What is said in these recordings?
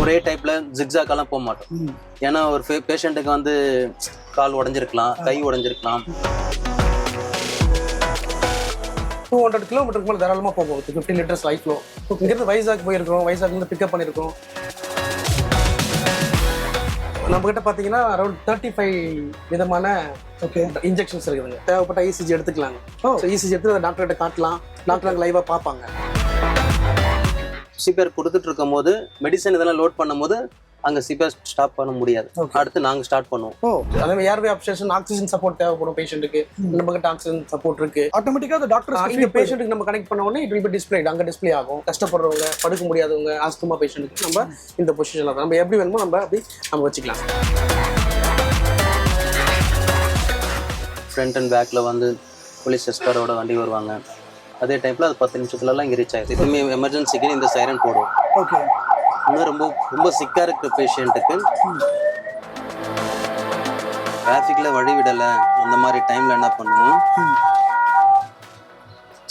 ஒரே டைப்ல ஜிக்ஸாக்கெல்லாம் போக மாட்டோம். ஏன்னா ஒரு பேஷண்ட்டுக்கு வந்து கால் உடைஞ்சிருக்கலாம் கை உடைஞ்சிருக்கலாம். டூ ஹண்ட்ரட் கிலோமீட்டருக்கு மேலே தாராளமாக போகும் ஃபிஃப்டி லிட்டர்ஸ் லைஃப் ஃப்ளோ இங்கேருந்து வைசாக் போயிருக்கோம் வைசாக்லேருந்து பிக்கப் பண்ணியிருக்கோம் நம்ம கிட்ட பார்த்தீங்கன்னா அரௌண்ட் தேர்ட்டி ஃபைவ் விதமான ஓகே இன்ஜெக்ஷன்ஸ் இருக்குதுங்க. தேவைப்பட்ட இசிஜி எடுத்துக்கலாங்க. ஓ. ஸோ இசிஜி எடுத்து அதை டாக்டர்கிட்ட காட்டலாம். டாக்டர் அங்கே லைவாக பார்ப்பாங்க. சிபிஆர் கொடுத்துட்டு இருக்கும் போது மெடிசன் இதெல்லாம் லோட் பண்ணும்போது அங்க சிபிஆர் ஸ்டாப் பண்ண முடியாது. அடுத்து நாங்க ஸ்டார்ட் பண்ணுவோம். ஓ அதே மாதிரி ஏர்வே ஆப்ஷன் ஆக்சிஜன் சப்போர்ட் தேவைப்படும் பேஷண்ட்டுக்கு நம்ம கிட்ட ஆக்சிஜன் சப்போர்ட் இருக்கு. ஆட்டோமேட்டிக்கா அந்த டாக்டர் இங்க பேஷண்ட்டுக்கு நம்ம கனெக்ட் பண்ண உடனே இட் வில் பி டிஸ்பிளே அங்க டிஸ்ப்ளே ஆகும். கஷ்டப்படுறவங்க படுக்க முடியாதவங்க ஆஸ்துமா பேஷண்ட்டுக்கு நம்ம இந்த பொசிஷன்ல நம்ம எப்படி வேணுமோ நம்ம அப்படி நம்ம வச்சுக்கலாம். ஃப்ரண்ட் அண்ட் பேக்ல வந்து போலீஸ் எஸ்காரோட வண்டி வருவாங்க. அதே டைம்ல அது பத்து நிமிஷத்துலலாம் இங்கே ரீச் ஆயிடுது இதுவுமே எமர்ஜென்சிக்கு இந்த சைரன் போடுவோம். ஓகே இன்னும் ரொம்ப ரொம்ப சிக்கா இருக்கிற பேஷண்ட்டுக்கு டிராஃபிக்ல வழி விடல. அந்த மாதிரி டைம்ல என்ன பண்ணுவோம்?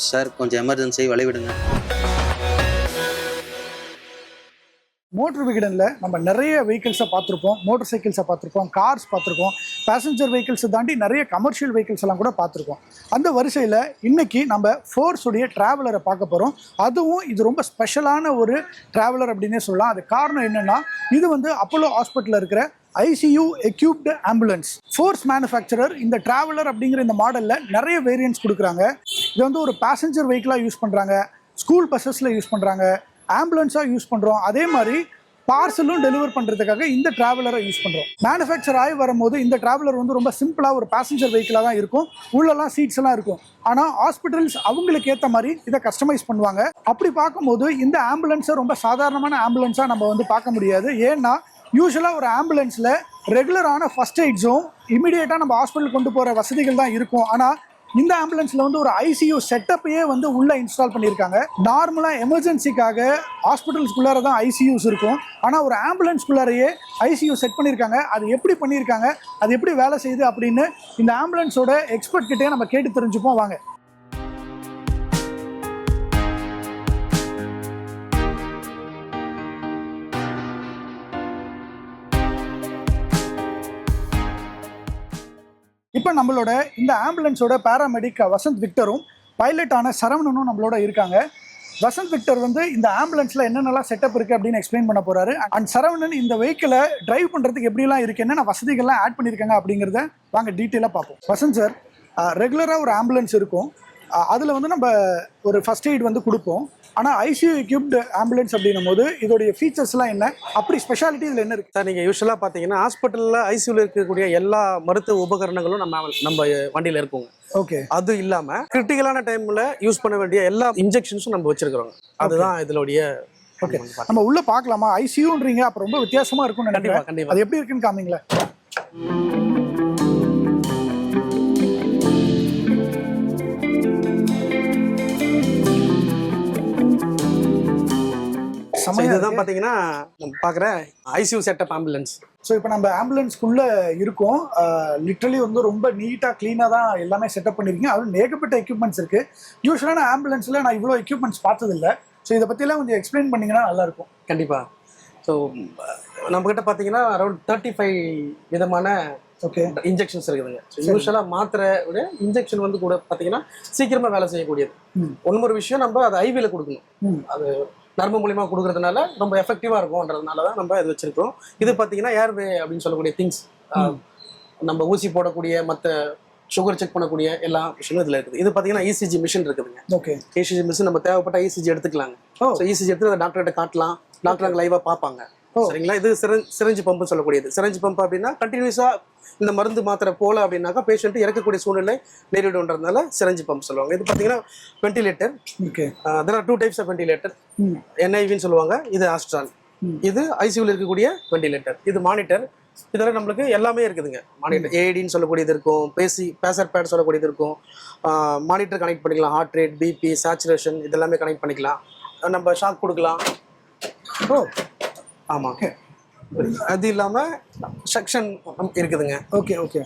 சார் கொஞ்சம் எமர்ஜென்சி வழி விடுங்க. மோட்டர் விகடனில் நம்ம நிறைய வெஹிக்கிள்ஸை பார்த்துருப்போம். மோட்டர் சைக்கிள்ஸை பார்த்துருப்போம். கார்ஸ் பார்த்துருக்கோம். பேசஞ்சர் வெஹிக்கிள்ஸை தாண்டி நிறைய கமர்ஷியல் வெஹிக்கிள்ஸ் எல்லாம் கூட பார்த்துருக்கோம். அந்த வரிசையில் இன்றைக்கி நம்ம ஃபோர்ஸுடைய ட்ராவலரை பார்க்க போகிறோம் அதுவும் இது ரொம்ப ஸ்பெஷலான ஒரு ட்ராவலர் அப்படின்னே சொல்லலாம். அது காரணம் என்னென்னா இது வந்து அப்போலோ ஹாஸ்பிட்டலில் இருக்கிற ICU equipped ambulance Force manufacturer இந்த ட்ராவலர் அப்படிங்கிற இந்த மாடலில் நிறைய வேரியன்ஸ் கொடுக்குறாங்க. இது வந்து ஒரு பேசஞ்சர் வெஹிக்கிளாக யூஸ் பண்ணுறாங்க ஸ்கூல் பஸ்ஸஸில் யூஸ் பண்ணுறாங்க ஆம்புலன்ஸாக யூஸ் பண்ணுறோம் அதே மாதிரி பார்சலும் டெலிவர் பண்ணுறதுக்காக இந்த டிராவலரை யூஸ் பண்ணுறோம் மேனுஃபேக்சர் ஆகி வரும்போது இந்த டிராவலர் வந்து ரொம்ப சிம்பிளாக ஒரு பேசஞ்சர் வெஹிக்கிளாக தான் இருக்கும். உள்ளெல்லாம் சீட்ஸ் எல்லாம் இருக்கும். ஆனால் ஹாஸ்பிட்டல்ஸ் அவங்களுக்கு ஏற்ற மாதிரி இதை கஸ்டமைஸ் பண்ணுவாங்க. அப்படி பார்க்கும்போது இந்த ஆம்புலன்ஸை ரொம்ப சாதாரணமான ஆம்புலன்ஸாக நம்ம வந்து பார்க்க முடியாது. ஏன்னா யூஸ்வலாக ஒரு ஆம்புலன்ஸில் ரெகுலரான ஃபஸ்ட் எய்ட்ஸும் இமிடியேட்டாக நம்ம ஹாஸ்பிட்டல் கொண்டு போகிற வசதிகள் தான் இருக்கும். ஆனால் இந்த ஆம்புலன்ஸ்ல வந்து ஒரு ஐசியூ செட்டப்பையே வந்து உள்ள இன்ஸ்டால் பண்ணியிருக்காங்க. நார்மலா எமர்ஜென்சிக்காக ஹாஸ்பிட்டல்ஸ்குள்ளார தான் ஐசியூஸ் இருக்கும். ஆனா ஒரு ஆம்புலன்ஸ்குள்ளாரையே ஐசியூ செட் பண்ணியிருக்காங்க. அது எப்படி பண்ணியிருக்காங்க? அது எப்படி வேலை செய்யுது அப்படின்னு இந்த ஆம்புலன்ஸோட எக்ஸ்பர்ட் கிட்டே நம்ம கேட்டு தெரிஞ்சுப்போம். வாங்க. இப்போ நம்மளோட இந்த ஆம்புலன்ஸோட பேராமெடிக் வசந்த் விக்டரும் பைலட்டான சரவணனும் நம்மளோட இருக்காங்க. வசந்த் விக்டர் வந்து இந்த ஆம்புலன்ஸில் என்னென்னலாம் செட்டப் இருக்குது அப்படின்னு எக்ஸ்பிளைன் பண்ண போகிறாரு அண்ட் சரவணன் இந்த வெஹிக்கிளை டிரைவ் பண்ணுறதுக்கு எப்படிலாம் இருக்குது என்னென்ன வசதிகள்லாம் ஆட் பண்ணியிருக்காங்க அப்படிங்கிறத வாங்க டீட்டெயிலாக பார்ப்போம். வசந்த் சார் ரெகுலராக ஒரு ஆம்புலன்ஸ் இருக்கும். அதில் வந்து நம்ம ஒரு ஃபர்ஸ்ட் எய்ட் வந்து கொடுப்போம். ஆனால் ஐசியூ எக்யூப்டு ஆம்புலன்ஸ் அப்படின்னும் போது இதோடைய ஃபீச்சர்ஸ்லாம் என்ன? அப்படி ஸ்பெஷாலிட்டி இதில் என்ன இருக்குது சார் நீங்கள் யூஸ்வலாக பார்த்தீங்கன்னா ஹாஸ்பிட்டலில் ஐசியூவில் இருக்கக்கூடிய எல்லா மருத்துவ உபகரணங்களும் நம்ம நம்ம வண்டியில் இருக்குங்க. ஓகே. அது இல்லாமல் கிரிட்டிக்கலான டைமில் யூஸ் பண்ண வேண்டிய எல்லா இன்ஜெக்ஷன்ஸும் நம்ம வச்சிருக்கிறோம் அதுதான் இதனுடைய ஓகே நம்ம உள்ள பார்க்கலாமா? ஐசியூன்றீங்க அப்போ ரொம்ப வித்தியாசமா இருக்கும்னு கண்டிப்பா நினைக்கிறேன். கண்டிப்பா. அது எப்படி இருக்குன்னு காமிங்களேன். இதுதான் பார்த்தீங்கன்னா பார்க்குற ஐசியூ செட்டப் ஆம்புலன்ஸ் ஸோ இப்போ நம்ம ஆம்புலன்ஸ்க்குள்ள இருக்கோம். லிட்ரலி வந்து ரொம்ப நீட்டாக க்ளீனாக தான் எல்லாமே செட்டப் பண்ணியிருக்கீங்க அதுவும் ஏகப்பட்ட எக்யூப்மெண்ட்ஸ் இருக்கு. யூஸ்வலான ஆம்புலன்ஸில் நான் இவ்வளோ எக்யூப்மெண்ட்ஸ் பார்த்ததில்ல. ஸோ இதை பற்றிலாம் கொஞ்சம் எக்ஸ்பிளைன் பண்ணீங்கன்னா நல்லா இருக்கும். கண்டிப்பா. ஸோ நம்மக்கிட்ட பார்த்தீங்கன்னா அரௌண்ட் தேர்ட்டி ஃபைவ் விதமான ஓகே இன்ஜெக்ஷன்ஸ் இருக்குதுங்க. யூஸ்வலாக மாத்திரை விட இன்ஜெக்ஷன் வந்து கூட பார்த்தீங்கன்னா சீக்கிரமாக வேலை செய்யக்கூடியது. ஒன்று ஒரு விஷயம் நம்ம அதை ஐவியில் கொடுக்கணும். அது நரம்பு மூலியமா கொடுக்கறதுனால ரொம்ப எஃபெக்டிவாக இருக்கும்ன்றதுனால தான் நம்ம இது வச்சிருக்கோம் இது பார்த்தீங்கன்னா ஏர்வே அப்படின்னு சொல்லக்கூடிய திங்ஸ் நம்ம ஊசி போடக்கூடிய மற்ற சுகர் செக் பண்ணக்கூடிய எல்லா விஷயமும் இதில் இருக்குது. இது பார்த்தீங்கன்னா இசிஜி மிஷின் இருக்குதுங்க. ஓகே இசிஜி மிஷின் நம்ம தேவைப்பட்ட இசிஜி எடுத்துக்கலாங்க. ஓ. ஸோ இசிஜி எடுத்து அதை டாக்டர்கிட்ட காட்டலாம். டாக்டர் அங்கே லைவாக பார்ப்பாங்க. சரிங்களா? இது சிரஞ்ச் சிரஞ்சு பம்பு சொல்லக்கூடியது. சிரஞ்சு பம்ப் அப்படின்னா கண்டினியூஸாக இந்த மருந்து மாத்திரை போல அப்படின்னாக்கா பேஷண்ட் இறக்கக்கூடிய சூழ்நிலை நேரிடுன்றதுனால சிரஞ்சு பம்ப் சொல்லுவாங்க. இது பார்த்தீங்கன்னா ventilator okay there are two types of ventilator hmm. என்ஐவின்னு சொல்லுவாங்க. இது ஆஸ்ட்ரால் ம். இது ஐசியூவில் இருக்கக்கூடிய வென்டிலேட்டர் இது மானிட்டர் இதில் நம்மளுக்கு எல்லாமே இருக்குதுங்க. மானிட்டர் ஏடின்னு சொல்லக்கூடியது இருக்கும். பேசி பேசர் பேட் சொல்லக்கூடியது இருக்கும். மானிட்டர் கனெக்ட் பண்ணிக்கலாம். ஹார்ட் ரேட் பிபி சேச்சுரேஷன் இதெல்லாமே கனெக்ட் பண்ணிக்கலாம். நம்ம ஷாக் கொடுக்கலாம். ஓ. ஆமாம் அது இல்லாமல் செக்ஷன் இருக்குதுங்க. ஓகே ஓகே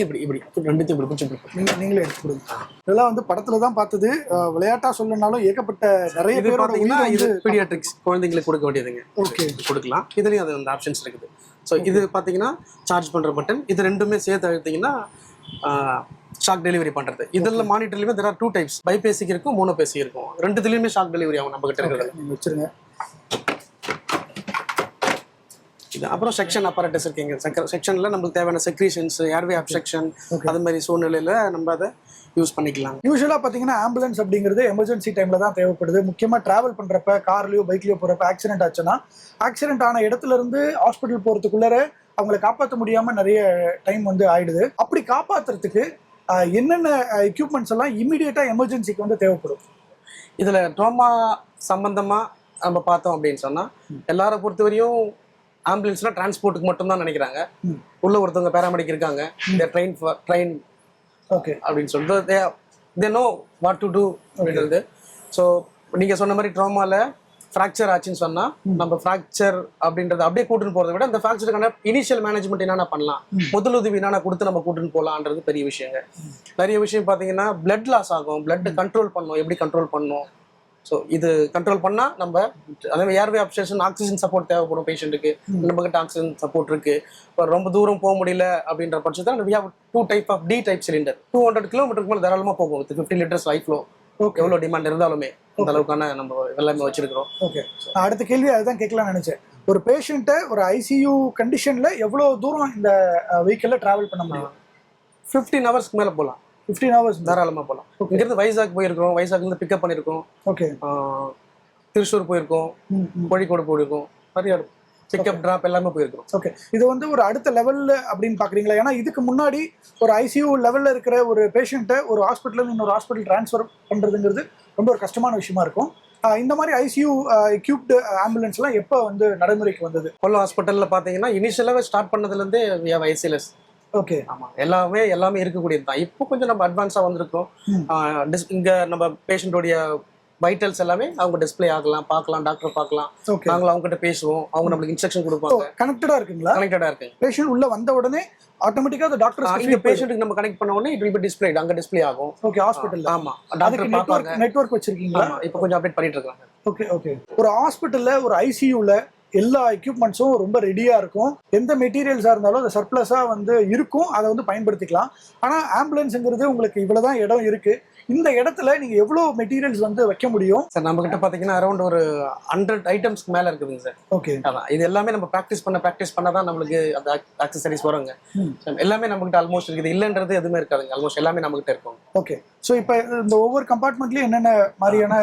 இப்படி இப்படி. ரெண்டுத்தையும் இப்படி பிடிச்சி இப்படி. நீங்க நீங்களே எடுத்து கொடுங்க. இதெல்லாம் வந்து படத்துல தான் பார்த்தது. அஹ், விளையாட்டா சொல்லனாலும் ஏகப்பட்ட நிறைய பாத்தீங்கன்னா உயிரை இது பீடியாட்ரிக்ஸ் குழந்தைங்களுக்கு கொடுக்க வேண்டியதுங்க. ஓகே கொடுக்கலாம். இதுலயும் அது அந்த ஆப்ஷன்ஸ் இருக்குது. ஸோ இது பாத்தீங்கன்னா சார்ஜ் பண்ற பட்டன் இது ரெண்டுமே சேர்த்து அழுத்தீங்கன்னா ஷாக் டெலிவரி பண்றது. இதில் மானிட்டர்லயுமே there are two types biphasic இருக்கும் மோனோபேசி இருக்கும். ரெண்டுத்துலயுமே ஷாக் டெலிவரி ஆகும் நம்ம கிட்ட இருக்கிறது வச்சிருங்க. இது அப்புறம் செக்ஷன் அப்பாரட்டஸ் இருக்குங்க செக்ஷன்ல நம்மளுக்கு தேவையான செக்ரீஷன்ஸ் ஏர்வே அப்செக்ஷன் அது மாதிரி சூழ்நிலையில நம்ம அதை யூஸ் பண்ணிக்கலாம். யூஸ்வலா பாத்தீங்கன்னா ஆம்புலன்ஸ் அப்படிங்கிறது எமர்ஜென்சி டைம்ல தான் தேவைப்படுது. முக்கியமா டிராவல் பண்றப்ப கார்லயோ பைக்லயோ போறப்ப ஆக்சிடென்ட் ஆச்சுன்னா ஆக்சிடென்ட் ஆன இடத்துல இருந்து ஹாஸ்பிட்டல் போறதுக்குள்ளார அவங்கள காப்பாற்ற முடியாம நிறைய டைம் வந்து ஆயிடுது. அப்படி காப்பாத்துறதுக்கு ஆஹ், என்னென்ன எக்யூப்மெண்ட்ஸ் எல்லாம் இமீடியட்டா எமர்ஜென்சிக்கு வந்து தேவைப்படும்? இதுல ட்ரோமா சம்பந்தமா நம்ம பார்த்தோம் அப்படின்னு சொன்னா எல்லாரை பொறுத்தவரையும் ஆம்புலன்ஸ்னா டிரான்ஸ்போர்ட்டுக்கு மட்டும் தான் நினைக்கிறாங்க. உள்ள ஒருத்தவங்க பேராமெடிக் இருக்காங்க. இந்த ட்ரெயின் ட்ரெயின் ஓகே அப்படின்னு சொல்லிட்டு they know what to do அப்படின்றது. ஸோ நீங்க சொன்ன மாதிரி ட்ராமால ஃப்ராக்சர் ஆச்சுன்னு சொன்னா நம்ம ஃப்ராக்சர் அப்படின்றத அப்படியே கூட்டின்னு போறதை விட அந்த ஃப்ராக்சருக்கான இனிஷியல் மேனேஜ்மெண்ட் என்னென்ன பண்ணலாம்? முதலுதவி என்னென்ன கொடுத்து நம்ம கூட்டின்னு போகலான்றது பெரிய விஷயங்க. நிறைய விஷயம் பார்த்தீங்கன்னா blood லாஸ் ஆகும். Blood கண்ட்ரோல் பண்ணும். எப்படி கண்ட்ரோல் பண்ணும்? ஸோ இது கண்ட்ரோல் பண்ணா நம்ம அதே ஏர்வே அப்சேஷன் ஆக்சிஜன் சப்போர்ட் தேவைப்படும் பேஷண்ட்டுக்கு நம்ம கிட்ட ஆக்சிஜன் சப்போர்ட் இருக்கு. இப்போ ரொம்ப தூரம் போக முடியல அப்படின்ற பட்சத்தில் we have two type of D type cylinder two hundred கிலோமீட்டருக்கு மேலே தாராளமாக போகும். With fifty litres life flow okay எவ்வளோ டிமாண்ட் இருந்தாலுமே அந்த அளவுக்கான நம்ம எல்லாமே வச்சிருக்கிறோம். ஓகே அடுத்த கேள்வி அதுதான் கேட்கலாம்னு நினைச்சேன். ஒரு பேஷண்ட்டை ஒரு ஐசியூ கண்டிஷன்ல எவ்வளவு தூரம் இந்த வெஹிக்கிள்ல டிராவல் பண்ண முடியும்? ஃபிஃப்டீன் ஹவர்ஸ்க்கு மேலே போகலாம் ஃபிஃப்டீன் ஹவர்ஸ் தாராளமாக போகலாம் இங்கிருந்து வைசாக் போயிருக்கோம். வைசாக்லேருந்து பிக்கப் பண்ணியிருக்கோம் ஓகே திருச்சூர் போயிருக்கோம். கோழிக்கோடு போயிருக்கோம். நிறைய பிக்கப் ட்ராப் எல்லாமே போயிருக்கிறோம். ஓகே இது வந்து ஒரு அடுத்த லெவல்ல அப்படின்னு பாக்குறீங்களா ஏன்னா இதுக்கு முன்னாடி ஒரு ஐசியூ லெவல்ல இருக்கிற ஒரு பேஷண்ட்டை ஒரு ஹாஸ்பிட்டல் இன்னொரு ஹாஸ்பிட்டல் ட்ரான்ஸ்ஃபர் பண்றதுங்கிறது ரொம்ப ஒரு கஷ்டமான விஷயமா இருக்கும். இந்த மாதிரி ஐசியூ எக்யூப்டு ஆம்புலன்ஸ்லாம் எப்போ வந்து நடைமுறைக்கு வந்தது? கொல்லம் ஹாஸ்பிட்டலில் பார்த்தீங்கன்னா இனிஷியலாகவே ஸ்டார்ட் பண்ணதுலேருந்தே ஐசிஎல்எஸ் ஓகே ஆமாம் எல்லாமே எல்லாமே இருக்கக்கூடியது தான். இப்போ கொஞ்சம் நம்ம அட்வான்ஸாக வந்திருக்கோம் இங்க நம்ம பேஷண்ட்டோடைய வைட்டல்ஸ் எல்லாமே அவங்க டிஸ்ப்ளே ஆகலாம் பார்க்கலாம் டாக்டர் பார்க்கலாம். ஓகே நாங்களும் அவங்க கிட்ட பேசுவோம். அவங்க நம்மளுக்கு இன்ஸ்ட்ரக்ஷன் கொடுப்பாங்க. கனெக்டடா இருக்குங்களா? கனெக்டடா இருக்கு பேஷண்ட் உள்ள வந்த உடனே ஆட்டோமேட்டிக்கா அந்த டாக்டர் பேஷண்ட்டுக்கு நம்ம கனெக்ட் பண்ண உடனே இட் வில் பி டிஸ்ப்ளே அங்க டிஸ்ப்ளே ஆகும். ஓகே ஹாஸ்பிட்டல்ல ஆமா. டாக்டர் பார்ப்பாங்க. நெட்வொர்க் வச்சிருக்கீங்களா? ஆமா இப்போ கொஞ்சம் அப்டேட் பண்ணிட்டு இருக்காங்க. ஓகே ஓகே ஒரு ஹாஸ்பிட்டல்ல ஒரு ஐசியூல எல்லா எக்யூப்மெண்ட்ஸும் ரொம்ப ரெடியாக இருக்கும். எந்த மெட்டீரியல்ஸா இருந்தாலும் அது சர்ப்ளஸா வந்து இருக்கும். அதை வந்து பயன்படுத்திக்கலாம். ஆனா ஆம்புலன்ஸுங்கிறது உங்களுக்கு இவ்வளவுதான் இடம் இருக்கு. இந்த இடத்துல நீங்க எவ்வளவு மெட்டீரியல்ஸ் வந்து வைக்க முடியும்? சார் நம்ம கிட்ட பாத்தீங்கன்னா அரௌண்ட் ஒரு ஹண்ட்ரட் ஐட்டம்ஸ்க்கு மேல இருக்குதுங்க சார் ஓகே அதான். இது எல்லாமே நம்ம ப்ராக்டிஸ் பண்ண ப்ராக்டிஸ் பண்ண தான் நம்மளுக்கு அந்த ஆக்சசரிஸ் வருங்க. எல்லாமே நம்ம கிட்ட ஆல்மோஸ்ட் இருக்குது. இல்லைன்றது எதுவுமே இருக்காதுங்க. ஆல்மோஸ்ட் எல்லாமே நம்ம கிட்ட இருக்கும். ஓகே ஸோ இப்போ இந்த ஒவ்வொரு கம்பார்ட்மெண்ட்லயும் என்னென்ன மாதிரியான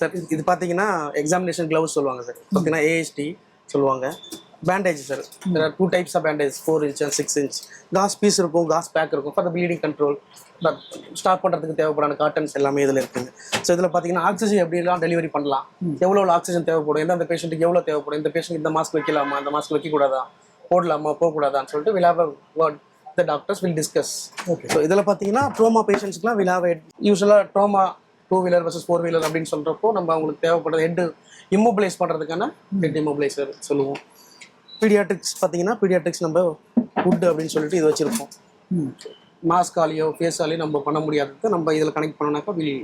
சார் இது பாத்தீங்கன்னா எக்ஸாமினேஷன் கிளவுஸ் சொல்லுவாங்க சார் பார்த்தீங்கன்னா ஏஎஸ்டி சொல்லுவாங்க. Bandage sir two types of bandage four inch and six inch gauze piece இருக்கும். காஸ் பேக் இருக்கும். ஃபார் ப்ளீடிங் கண்ட்ரோல் ஸ்டாப் பண்ணுறதுக்கு தேவைப்படாத காட்டன்ஸ் எல்லாமே இதில் இருக்குங்க ஸோ இதில் பார்த்தீங்கன்னா ஆக்சிஜன் எப்படிலாம் டெலிவரி பண்ணலாம்? எவ்வளோ ஆக்சிஜன் தேவைப்படும்? எந்தெந்த பேஷண்ட்டுக்கு எவ்வளோ தேவைப்படும்? இந்த பேஷண்ட் இந்த மாஸ்க் வைக்கலாமா? அந்த மாஸ்க் வைக்கக்கூடாதா? போடலாமா? போகக்கூடாதான்னு சொல்லிட்டு will have word the doctors will discuss okay so இதில் பார்த்தீங்கன்னா ட்ரோமா பேஷண்ட்ஸ்க்குலாம் வில் ஹாவ் யூஸ்வலாக trauma two wheeler versus four wheeler அப்படின்னு சொல்கிறப்போ நம்ம அவங்களுக்கு தேவைப்படுற ஹெட் இம்மோபிளைஸ் பண்ணுறதுக்கான ஹெட் இம்மோபிளைசர் சொல்லுவோம். பீடியாட்ரிக்ஸ் பார்த்தீங்கன்னா பீடியாட்ரிக்ஸ் நம்ம ஃபுட் அப்படின்னு சொல்லிட்டு இது வச்சுருப்போம். மாஸ்காலியோ ஃபேஸாலேயோ நம்ம பண்ண முடியாதது நம்ம இதில் connect பண்ணோம்னாக்கா will